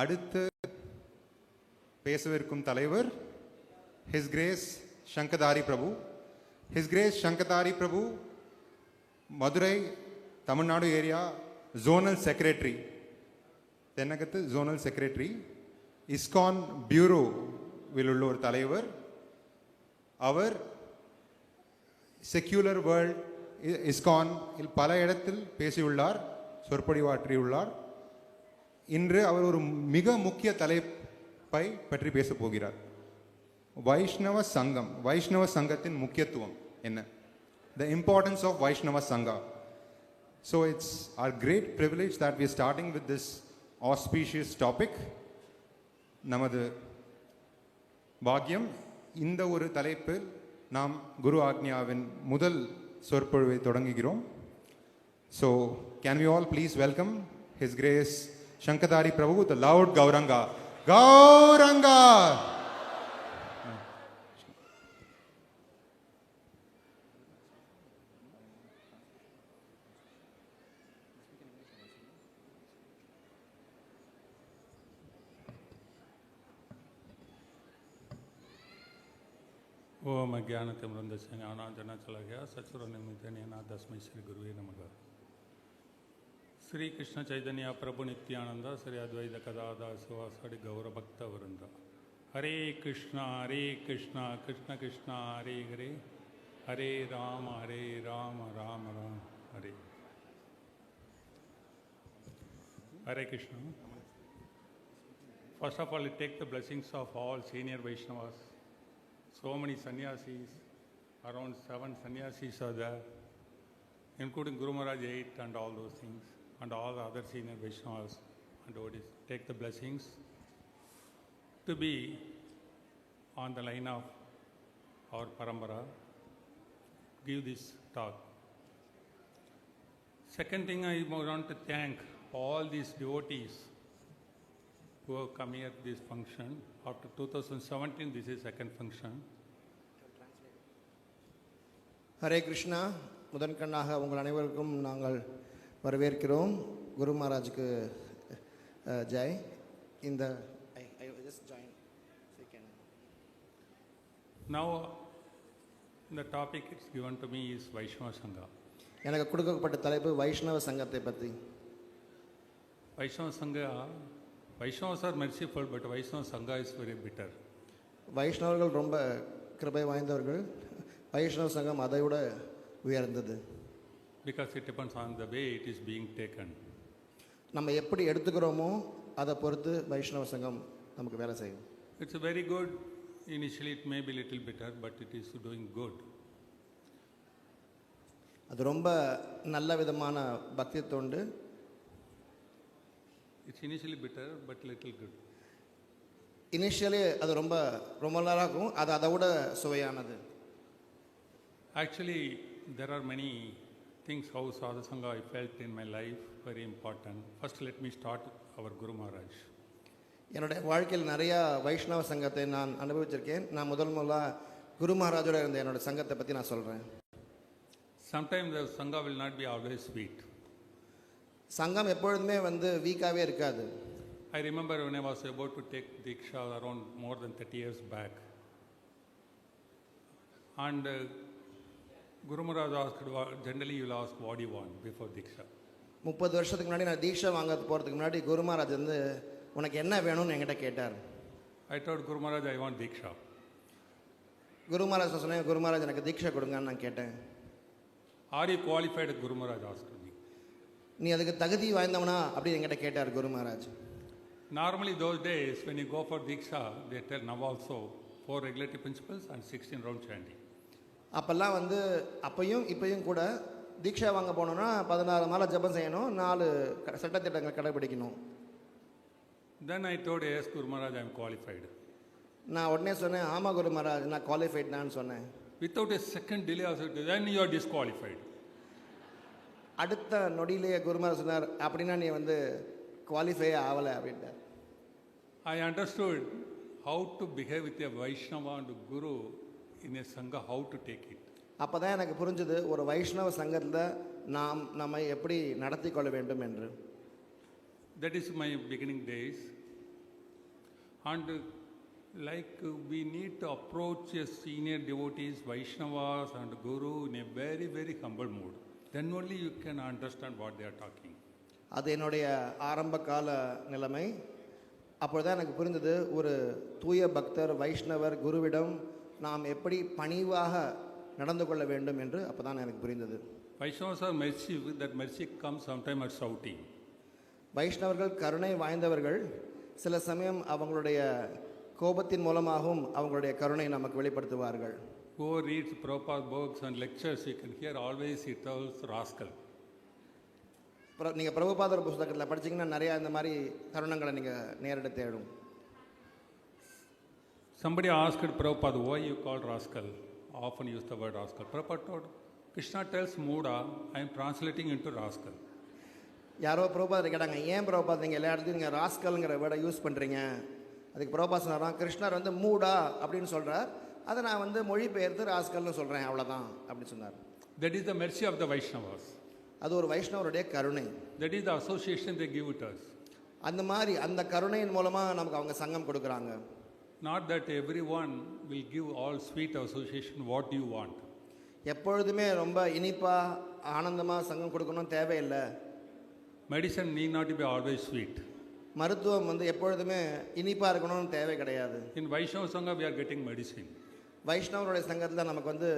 அடுத்து பேசவிருக்கும் தலைவர் his grace Sankhadhari Prabhu his grace Sankhadhari Prabhu Madurai Tamil Nadu area zonal secretary தென்னகத்து zonal secretary ISKCON பியூரோவில் உள்ள ஒரு தலைவர். அவர் செக்யூலர் வேர்ல்ட் இஸ்கான் இல் பல இடத்தில் பேசியுள்ளார் சொற்பொழிவாற்றியுள்ளார். இன்று அவர் ஒரு மிக முக்கிய தலைப்பை பற்றி பேசப் போகிறார். வைஷ்ணவ சங்கம் வைஷ்ணவ சங்கத்தின் முக்கியத்துவம் என்ன? The importance of Vaishnava sanga so it's our great privilege that we starting with this auspicious topic நமது பாக்கியம். இந்த ஒரு தலைப்பில் நாம் குரு ஆக்னியாவின் முதல் சொற்பொழிவை தொடங்குகிறோம். So can we all please welcome his grace Sankhadhari Prabhu तो लाउड गौरंगा। गौरंगा! ओम ज्ञान तिमृंद सिंह अनाजना चला गया सचुर निमित्त नेना गुरु ಶ್ರೀ ಕೃಷ್ಣ ಚೈತನ್ಯ ಪ್ರಭು ನಿತ್ಯಾನಂದ ಶ್ರೀ ಅದ್ವೈತ ಕದಾದಾಸುವ ಸಡಿ ಗೌರಭಕ್ತವೃಂದ ಹರೇ ಕೃಷ್ಣ ಹರೇ ಕೃಷ್ಣ ಕೃಷ್ಣ ಕೃಷ್ಣ ಹರೇ ಹರೇ ಹರೇ ರಾಮ ಹರೇ ರಾಮ ರಾಮ ರಾಮ ಹರೇ Hare Krishna First of all, I take the blessings of all senior Vaishnavas. So many sannyasis, around seven sannyasis are there, including Guru Maharaj 8 and all those things. and all the other senior Vaishnavas and devotees. Take the blessings to be on the line of our parampara. Give this talk. Second thing, I want to thank all these devotees who have come here to this function. After 2017, this is second function. Hare Krishna முதன்கண்ணாக உங்கள் அனைவருக்கும் நாங்கள் வரவேற்கிறோம் குரு மகாராஜுக்கு ஜெய் இந்த I- I just join. So you can- Now, the topic it's given to me is Vaishnava Sangha. எனக்கு கொடுக்கப்பட்ட தலைப்பு வைஷ்ணவ சங்கத்தை பற்றி Vaishnava Sangha, Vaishnavas are merciful, but Vaishnava Sangha is very bitter. வைஷ்ணவர்கள் ரொம்ப கிருபை வாய்ந்தவர்கள் வைஷ்ணவ சங்கம் அதை விட உயர்ந்தது Because it depends on the way it is being taken. நம்ம எப்படி எடுத்துக்கிறோமோ அதை பொறுத்து வைஷ்ணவ சங்கம் நமக்கு வேலை செய்யும் It's very good. Initially, it may be little bitter, but it is doing good. அது ரொம்ப நல்ல விதமான பக்தி தொண்டு It's initially bitter, but little good. Initially அது ரொம்ப ரொம்ப நல்லா இருக்கும் அது அதை விட சுவையானது Actually, there are many things how Sadhasanga I felt in my life very important. First, let me start our Guru Maharaj. என்னுடைய வாழ்க்கையில் நிறையா வைஷ்ணவ சங்கத்தை நான் அனுபவிச்சிருக்கேன் நான் முதல் முதலாக குரு மகாராஜோட இருந்த என்னோட சங்கத்தை பற்றி நான் சொல்கிறேன் Sometimes the Sangha will not be always sweet. சங்கம் எப்பொழுதுமே வந்து வீக்காகவே இருக்காது I remember when I was about to take Diksha around more than 30 years back. And uh, Guru asked, "Wha- generally you will ask what do you want before Diksha. முப்பது வருஷத்துக்கு முன்னாடி நான் தீட்சை வாங்க போகிறதுக்கு முன்னாடி குரு மகாராஜ் வந்து உனக்கு என்ன வேணும்னு என்கிட்ட கேட்டார் I told Guru Maharaj, I want Diksha. குரு மகாராஜ் நான் சொன்னேன் குரு மகாராஜ் எனக்கு தீட்சை கொடுங்கன்னு நான் கேட்டேன் qualified? Guru Maharaj asked me. நீ அதுக்கு தகுதி வாய்ந்தவனா அப்படின்னு என்கிட்ட கேட்டார் குரு Maharaj Normally, those days, when you go for Diksha, they tell now also four regulative principles and 16 round chanting. அப்போல்லாம் வந்து அப்பையும் இப்பையும் கூட தீட்சை வாங்க போனோம்னா பதினாறு மாலை ஜெபம் செய்யணும் நாலு சட்டத்திட்டங்களை கடைபிடிக்கணும் Then I told, yes, Guru Maharaj, I am qualified. நான் உடனே சொன்னேன் ஆமாம் குரு மகாராஜ் நான் குவாலிஃபைட் தான் சொன்னேன் Without a second delay, I said, then you are disqualified. அடுத்த நொடியிலேயே குரு மகாராஜ் சொன்னார் அப்படின்னா நீ வந்து குவாலிஃபை ஆகலை அப்படின்ட்டார் I understood how to behave with a Vaishnava and Guru a Sangha, how to take it. அப்போ தான் எனக்கு புரிஞ்சுது ஒரு வைஷ்ணவ சங்கத்தில் நாம் நம்மை எப்படி நடத்தி கொள்ள வேண்டும் என்று That is my beginning days. And uh, like uh, we need to approach a senior devotees, Vaishnavas and Guru in a very, very humble mood. Then only you can understand what they are talking. அது என்னுடைய ஆரம்ப கால நிலைமை அப்பொழுதுதான் எனக்கு புரிந்தது ஒரு தூய பக்தர் வைஷ்ணவர் குருவிடம் நாம் எப்படி பணிவாக நடந்து கொள்ள வேண்டும் என்று அப்போ தான் எனக்கு புரிந்தது Vaishnavas are mercy, that mercy comes sometime at shouting. வைஷ்ணவர்கள் கருணை வாய்ந்தவர்கள் சில சமயம் அவங்களுடைய கோபத்தின் மூலமாகவும் அவங்களுடைய கருணை நமக்கு வெளிப்படுத்துவார்கள் Whoever reads Prabhupada books and lectures, you can hear always he tells rascal. நீங்கள் பிரபுபாதர் புஸ்தகத்தில் படிச்சீங்கன்னா நிறையா இந்த மாதிரி தருணங்களை நீங்கள் நேரிட தேடும் Somebody asked Prabhupada, why you call rascal? Often use the word rascal. Prabhupada told, Krishna tells Muda, I am translating into rascal. யாரோ பிரபுபாதர் கேட்டாங்க ஏன் பிரபுபாத் நீங்கள் எல்லா இடத்துலையும் நீங்கள் ராஸ்கல்ங்கிற வேர்டை யூஸ் பண்ணுறீங்க அதுக்கு பிரபுபாத் சொன்னாராம் கிருஷ்ணர் வந்து மூடா அப்படின்னு சொல்கிறார் அதை நான் வந்து மொழிபெயர்த்து ராஸ்கல்னு சொல்கிறேன் அவ்வளோதான் அப்படின்னு சொன்னார் That is the mercy of the Vaishnavas. அது ஒரு வைஷ்ணவருடைய கருணை That is the association they give with us. அந்த மாதிரி அந்த கருணையின் மூலமாக நமக்கு அவங்க சங்கம் கொடுக்குறாங்க Not that everyone will give all sweet association what you want. எப்பொழுதுமே ரொம்ப இனிப்பாக ஆனந்தமாக சங்கம் கொடுக்கணும் தேவையில்லை Medicine need not be always sweet. மருத்துவம் வந்து எப்பொழுதுமே இனிப்பாக இருக்கணும்னு தேவை கிடையாது In Vaishnava Sangha, we are getting medicine. வைஷ்ணவருடைய சங்கத்தில் நமக்கு வந்து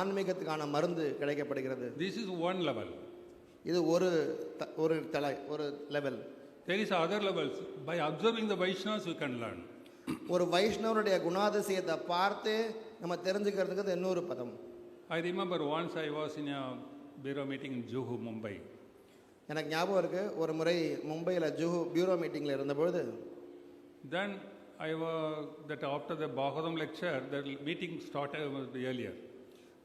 ஆன்மீகத்துக்கான மருந்து கிடைக்கப்படுகிறது This is one level. இது ஒரு த- ஒரு தலை ஒரு level There is other levels. By observing the Vaishnavas, we can learn. ஒரு வைஷ்ணவருடைய குணாதிசயத்தை பார்த்து நம்ம தெரிஞ்சுக்கிறதுக்கு இது இன்னொரு பதம் once I was in a bureau meeting in Juhu, Mumbai. எனக்கு ஞாபகம் இருக்குது ஒரு முறை மும்பையில் ஜூஹு பியூரோ மீட்டிங்கில் இருந்தபொழுது Then I was that after the Bhagavatam lecture, the meeting started earlier.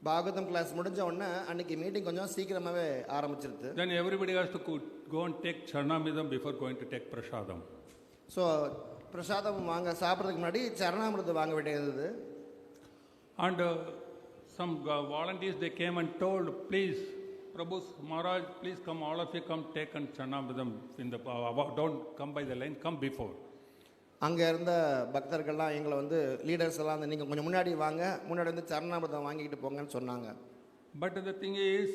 Bhagavatam class முடிஞ்ச உடனே அன்னைக்கு மீட்டிங் கொஞ்சம் சீக்கிரமாகவே ஆரம்பிச்சிருது everybody has to go go and take Charnamidam before going to take Prasadam. So பிரசாதம் வாங்க சாப்பிட்றதுக்கு முன்னாடி சரணாமிரதம் வாங்க வேண்டியது uh, uh, volunteers they came and told, please, Prabhu Maharaj, please come, all of you come take and Charnamidam in the uh, don't come by the line, come before. அங்கே இருந்த பக்தர்கள்லாம் எங்களை வந்து லீடர்ஸ் எல்லாம் வந்து நீங்கள் கொஞ்சம் முன்னாடி வாங்க முன்னாடி வந்து சரணாமிரதம் வாங்கிக்கிட்டு போங்கன்னு சொன்னாங்க But the thing is,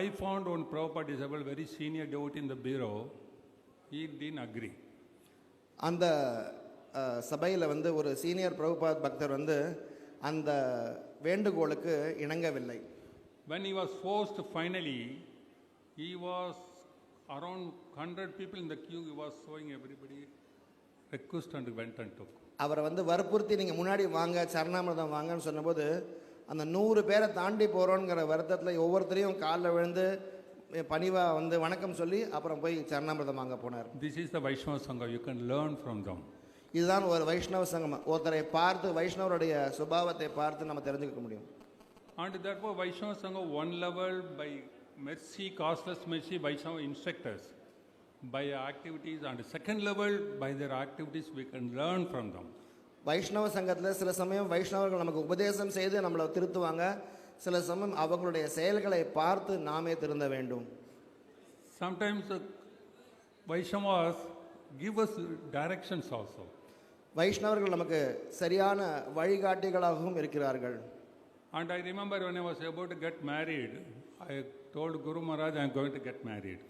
I found one Prabhupada disabled, very senior devotee in the bureau, he didn't agree. அந்த சபையில் வந்து ஒரு சீனியர் பிரபுபாத் பக்தர் வந்து அந்த வேண்டுகோளுக்கு இணங்கவில்லை When he was forced finally, he was around 100 people in the queue, he was showing everybody request and went and took. அவரை வந்து வற்புறுத்தி நீங்கள் முன்னாடி வாங்க சரணாமிரதம் வாங்கன்னு சொன்னபோது அந்த நூறு பேரை தாண்டி போகிறோங்கிற வருத்தத்தில் ஒவ்வொருத்தரையும் காலில் விழுந்து பணிவாக வந்து வணக்கம் சொல்லி அப்புறம் போய் சரணாமிரதம் வாங்க போனார் This is the Vaishnava Sangha, you can learn from them. இதுதான் ஒரு வைஷ்ணவ சங்கம் ஒருத்தரை பார்த்து வைஷ்ணவருடைய சுபாவத்தை பார்த்து நம்ம தெரிஞ்சுக்க முடியும் And therefore, Vaishnava Sangha, one level by mercy, costless mercy, Vaishnava instructors, by activities, and second level, by their activities, we can learn from them. வைஷ்ணவ சங்கத்தில் சில சமயம் வைஷ்ணவர்கள் நமக்கு உபதேசம் செய்து நம்மளை திருத்துவாங்க சில சமயம் அவங்களுடைய செயல்களை பார்த்து நாமே திருந்த வேண்டும் uh, Vaishnavas give us directions also. வைஷ்ணவர்கள் நமக்கு சரியான வழிகாட்டிகளாகவும் இருக்கிறார்கள் And I remember when I was about to get married, I told Guru Maharaj, I am going to get married.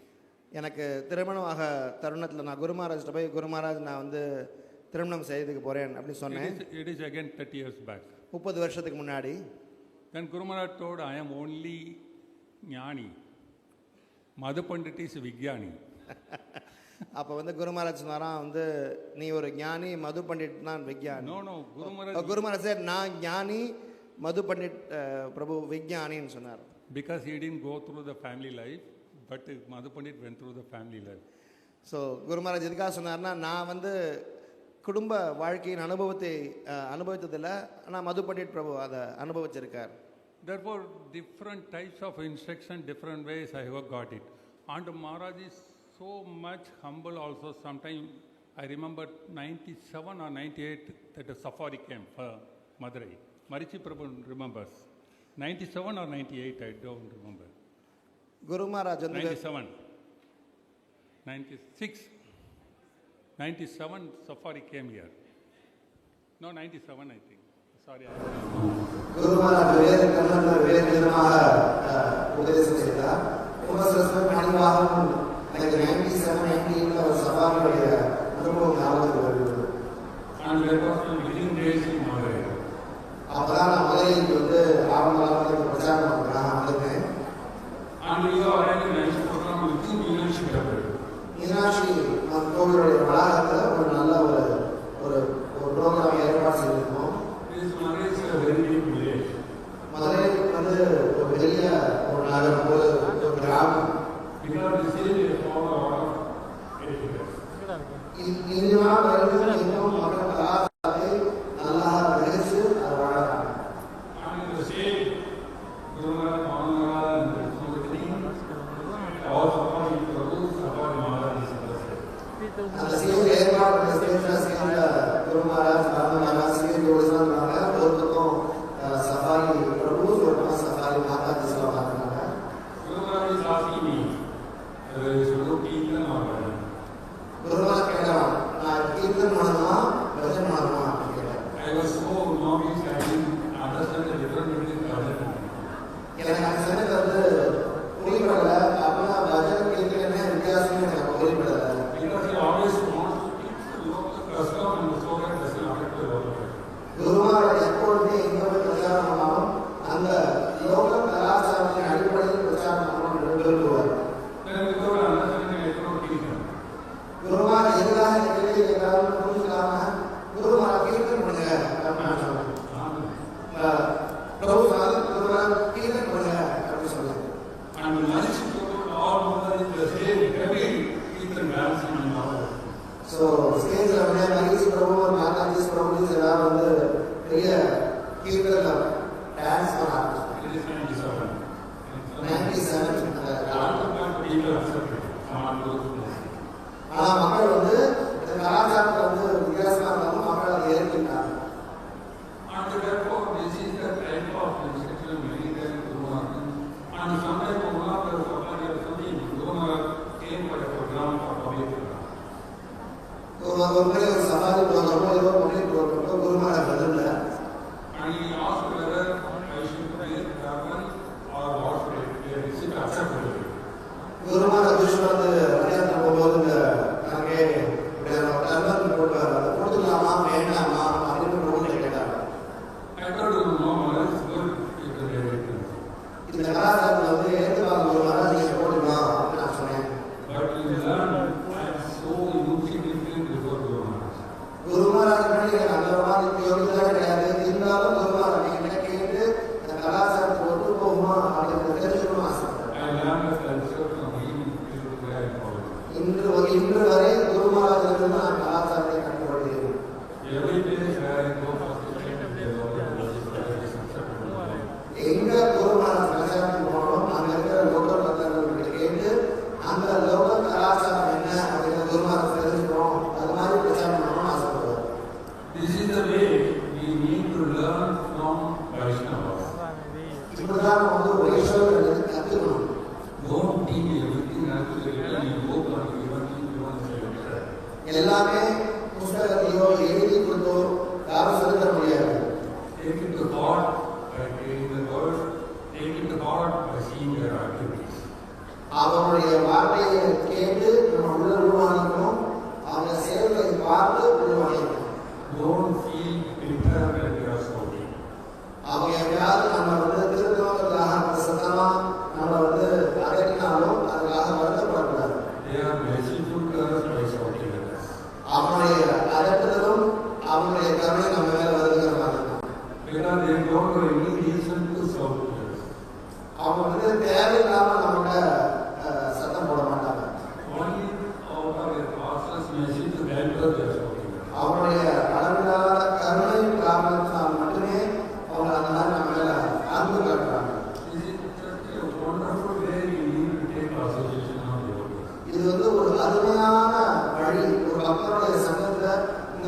எனக்கு திருமணமாக தருணத்தில் நான் குரு மகாராஜ்ட்ட போய் குரு மகாராஜ் நான் வந்து திருமணம் செய்யறதுக்கு போகிறேன் அப்படின்னு சொன்னேன் it is again 30 years back. முப்பது வருஷத்துக்கு முன்னாடி Then Guru Maharaj told, I am only Jnani. Madhu Pandit is Vijnani. அப்போ வந்து குரு மகாராஜ் சொன்னாராம் வந்து நீ ஒரு ஞானி மது பண்டிட் தான் விக்யானி No, no, Guru Maharaj, Guru Maharaj sir நான் ஞானி மது பண்டிட் பிரபு விக்யானின்னு சொன்னார் because he didn't go through the family life, but Madhu Pandit went through the family life. So Guru Maharaj எதுக்காக சொன்னார்னா நான் வந்து குடும்ப வாழ்க்கையின் அனுபவத்தை அனுபவித்ததில்லை ஆனால் மது பண்டிட் பிரபு அதை அனுபவிச்சிருக்கார் Therefore, different types of instruction, different ways I have got it. And Maharaj is so much humble also. Sometimes I remember 97 or 98 that a safari came for Madurai. Marichi Prabhu remembers. 97 or 98, I don't remember. குரு மகாராஜ் வந்து 97. 96. 97 Safari came here. No, 97, I think. Sorry. அப்பதான் நான் முதல்ல இங்க வந்து ஆரம்பமாக பிரச்சாரம் பண்றேன் வந்திருக்கேன் And you already mentioned program with two international. International. அந்த கோவிலுடைய வளாகத்தில் ஒரு நல்ல ஒரு ஒரு ஒரு ப்ரோக்ராம் ஏற்பாடு செஞ்சுருக்கோம். மதுரை வந்து ஒரு பெரிய ஒரு நகரம் ஒரு கிராமம். இன்னும் மக்கள் அவனுடைய வார்த்தையை கேட்டு நம்ம உள்ள உருவாகிக்கணும் அவனை செயல்களை பார்த்து உருவாகிக்கணும் அவன் எப்பயாவது நம்ம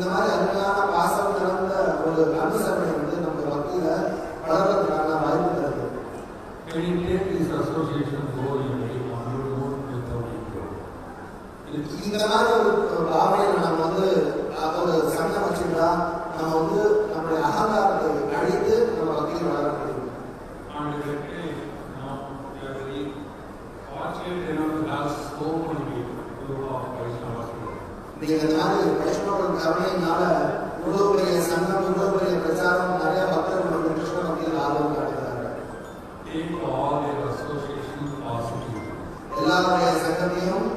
இந்த மாதிரி அருமையான பாசம் கலந்த ஒரு அனுசரணை வந்து நம்ம மத்தியில வளர்றதுக்கான வாய்ப்பு தருது. இந்த மாதிரி ஒரு பாவனையில நம்ம வந்து ஒரு சங்கம் வச்சுக்கிட்டா நம்ம வந்து நம்முடைய அகங்காரத்தை அழித்து நம்ம மத்தியில் வளர முடியும். நீங்கள் நாடு வைஷ்ணவர்கள் கருணையினால இவ்வளோ பெரிய சங்கம் இவ்வளோ பெரிய பிரச்சாரம் நிறைய பக்தர்கள் வந்து கிருஷ்ண பக்தியில் ஆர்வம் காட்டுகிறார்கள் எல்லாருடைய சங்கத்தையும்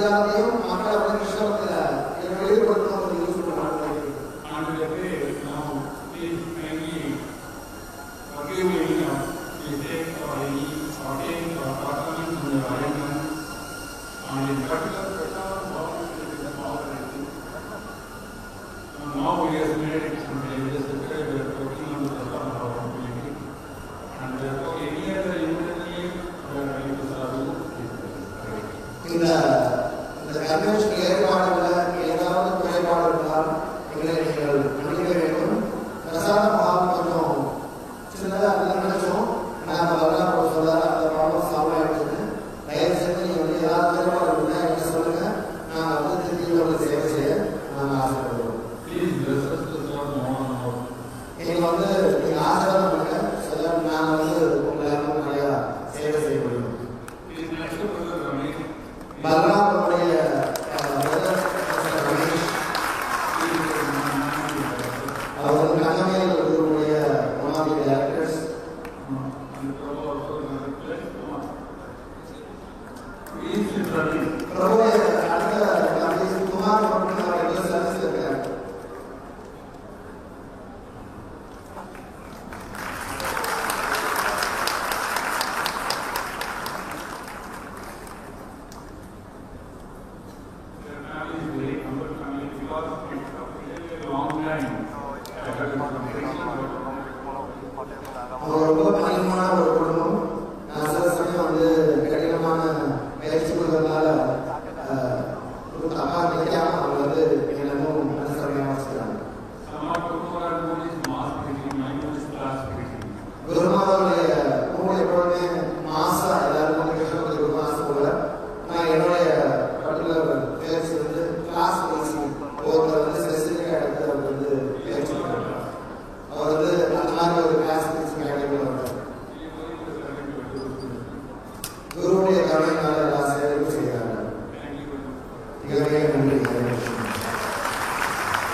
எல்லாத்தையும் மக்களை வந்து கஷ்டப்படல வெளிப்படுத்தணும் யூஸ் பண்ணுறாங்க ஆண்டு todas elas. ஒரு குடும்பம் வந்து கடினமான பயிற்சி கொடுக்கறதுனால